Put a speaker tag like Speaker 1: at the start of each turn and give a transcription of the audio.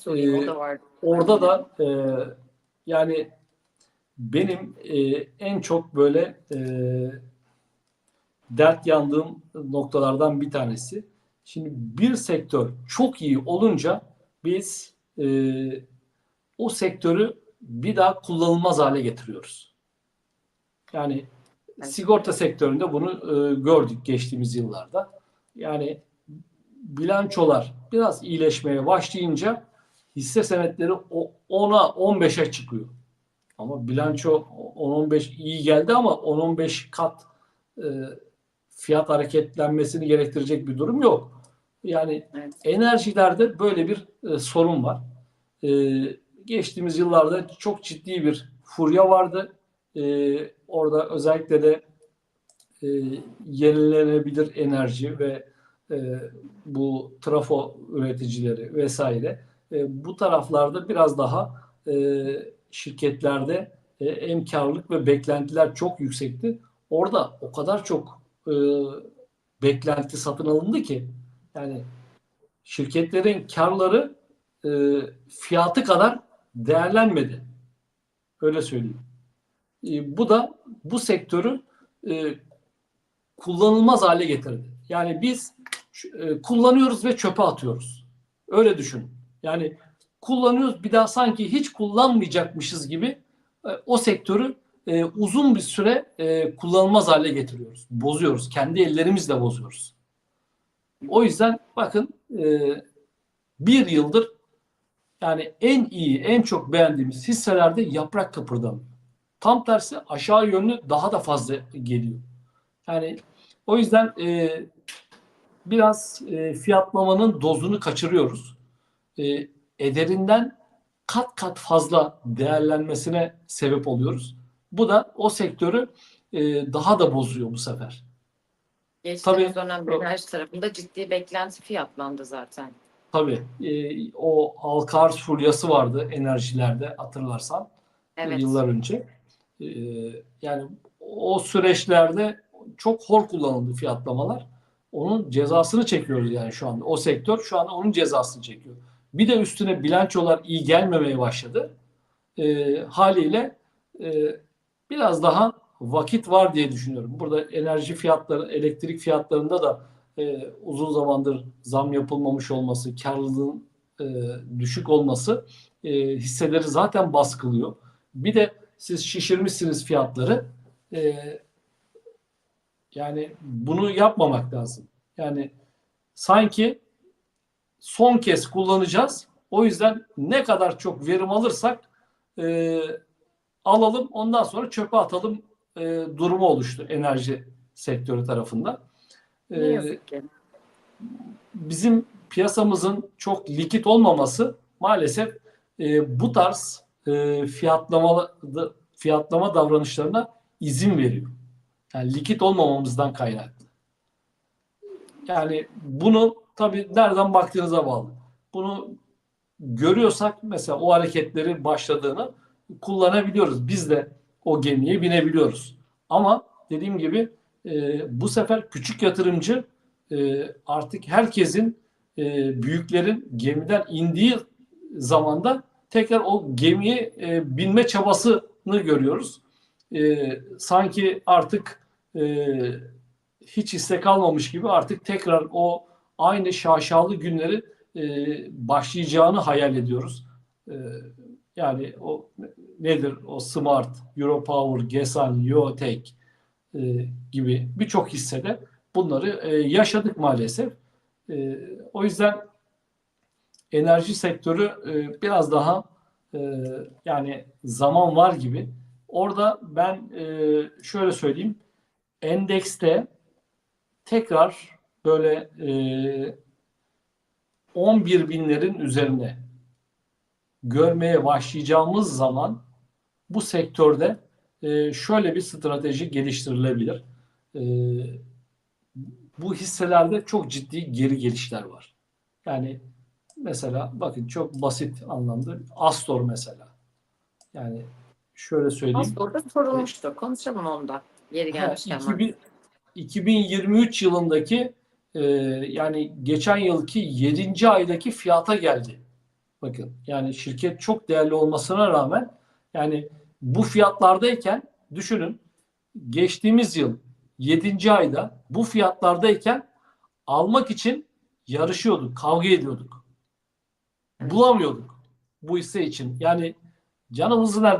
Speaker 1: sorayım
Speaker 2: Ee,
Speaker 1: o da var.
Speaker 2: Orada da e, yani benim e, en çok böyle e, dert yandığım noktalardan bir tanesi. Şimdi bir sektör çok iyi olunca biz e, o sektörü bir daha kullanılmaz hale getiriyoruz. Yani
Speaker 1: Evet.
Speaker 2: sigorta sektöründe bunu e, gördük geçtiğimiz yıllarda. Yani bilançolar biraz iyileşmeye başlayınca hisse senetleri o- 10'a 15'e çıkıyor. Ama bilanço 10-15 iyi geldi ama 10-15 kat e, fiyat hareketlenmesini gerektirecek bir durum yok. Yani
Speaker 1: Evet.
Speaker 2: enerjilerde böyle bir e, sorun var. E, geçtiğimiz yıllarda çok ciddi bir furya vardı. E, orada özellikle de e, yenilenebilir enerji ve e, bu trafo üreticileri vesaire e, bu taraflarda biraz daha e, şirketlerde e, emkarlılık ve beklentiler çok yüksekti. Orada o kadar çok e, beklenti satın alındı ki yani şirketlerin karları e, fiyatı kadar değerlenmedi. Öyle söyleyeyim. E, bu da bu sektörü e, kullanılmaz hale getirdi. Yani biz e, kullanıyoruz ve çöpe atıyoruz. Öyle düşün. Yani kullanıyoruz bir daha sanki hiç kullanmayacakmışız gibi e, o sektörü e, uzun bir süre e, kullanılmaz hale getiriyoruz. Bozuyoruz. Kendi ellerimizle bozuyoruz. O yüzden bakın e, bir yıldır yani en iyi, en çok beğendiğimiz hisselerde yaprak kıpırdamıyor. Tam tersi aşağı yönlü daha da fazla geliyor. Yani o yüzden e, biraz e, fiyatlamanın dozunu kaçırıyoruz. E, ederinden kat kat fazla değerlenmesine sebep oluyoruz. Bu da o sektörü e, daha da bozuyor bu sefer.
Speaker 1: Geçtiğimiz
Speaker 2: Tabii.
Speaker 1: dönemde enerji tarafında ciddi beklenti fiyatlandı zaten.
Speaker 2: Tabii e, o halka arz furyası vardı enerjilerde hatırlarsan
Speaker 1: Evet.
Speaker 2: yıllar önce. E, yani o süreçlerde çok hor kullanıldı fiyatlamalar. Onun cezasını çekiyoruz yani şu anda. O sektör şu anda onun cezasını çekiyor. Bir de üstüne bilançolar iyi gelmemeye başladı. E, haliyle e, biraz daha vakit var diye düşünüyorum. Burada enerji fiyatları, elektrik fiyatlarında da e, uzun zamandır zam yapılmamış olması, karlılığın e, düşük olması e, hisseleri zaten baskılıyor. Bir de siz şişirmişsiniz fiyatları. E, yani bunu yapmamak lazım. Yani sanki son kez kullanacağız. O yüzden ne kadar çok verim alırsak e, alalım ondan sonra çöpe atalım e, durumu oluştu enerji sektörü tarafında.
Speaker 1: Ne
Speaker 2: E,
Speaker 1: yazık ki.
Speaker 2: bizim piyasamızın çok likit olmaması maalesef e, bu tarz e, fiyatlama fiyatlama davranışlarına izin veriyor. Yani likit olmamamızdan kaynaklı. Yani bunu tabii nereden baktığınıza bağlı. Bunu görüyorsak mesela o hareketleri başladığını kullanabiliyoruz. Biz de o gemiye binebiliyoruz. Ama dediğim gibi e, bu sefer küçük yatırımcı e, artık herkesin e, büyüklerin gemiden indiği zamanda tekrar o gemiye e, binme çabasını görüyoruz. E, sanki artık e, hiç hisse kalmamış gibi artık tekrar o aynı şaşalı günleri e, başlayacağını hayal ediyoruz. E, yani o nedir o Smart, Europower, Gesan, Yotek e, gibi birçok hissede bunları e, yaşadık maalesef. E, o yüzden enerji sektörü e, biraz daha e, yani zaman var gibi. Orada ben e, şöyle söyleyeyim. Endekste tekrar böyle e, 11 binlerin üzerine görmeye başlayacağımız zaman bu sektörde e, şöyle bir strateji geliştirilebilir. E, bu hisselerde çok ciddi geri gelişler var. Yani mesela bakın çok basit anlamda Astor mesela. Yani şöyle söyleyeyim.
Speaker 1: Aslında orada sorulmuştu. Konuşalım onda. Yeri gelmişken.
Speaker 2: 2000 2023 yılındaki e, yani geçen yılki 7. aydaki fiyata geldi. Bakın yani şirket çok değerli olmasına rağmen yani bu fiyatlardayken düşünün geçtiğimiz yıl 7. ayda bu fiyatlardayken almak için yarışıyorduk, kavga ediyorduk. Bulamıyorduk bu hisse için. Yani canımızı neredeyse